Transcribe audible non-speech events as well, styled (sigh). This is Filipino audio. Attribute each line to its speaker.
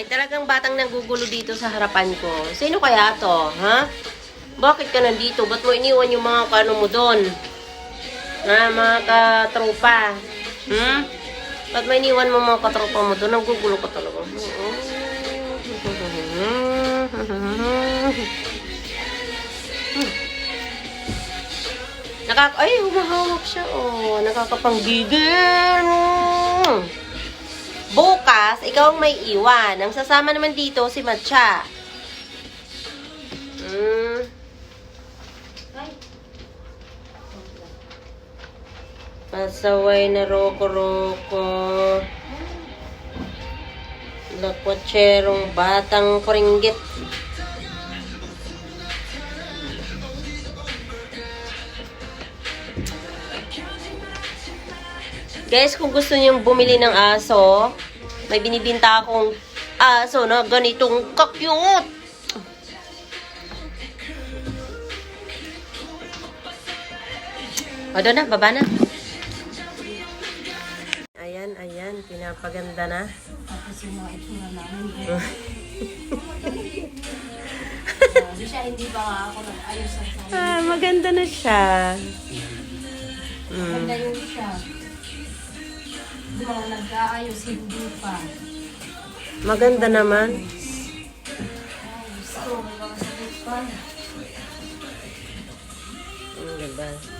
Speaker 1: May talagang batang nanggugulo dito sa harapan ko. Sino kaya to, ha? Bakit ka nandito? Ba't mo iniwan yung mga kano mo doon? Na, mga katropa. Hmm? Ba't mo iniwan mo mga katropa mo doon? Nanggugulo ka talaga. Nakak ay, humahawak siya. Oh, nakakapanggigil. Mm. Bukas, ikaw ang may iwan. Ang sasama naman dito, si Matcha. Mm. Pasaway na roko-roko. Lakwatserong batang kuringgit. Guys, kung gusto niyo bumili ng aso, may binibinta akong aso na ganitong kakyut. O, doon na, baba na. Ayan, ayan, pinapaganda na.
Speaker 2: Tapos yung mga itsura namin. (laughs) Hindi siya, hindi pa ako nag-ayos sa.
Speaker 1: Ah, maganda na siya. Mm.
Speaker 2: Maganda yung siya. Mga nag-aayos, hindi pa.
Speaker 1: Maganda naman.
Speaker 2: Ay, gusto, may mga sakit pa.
Speaker 1: Mm, diba?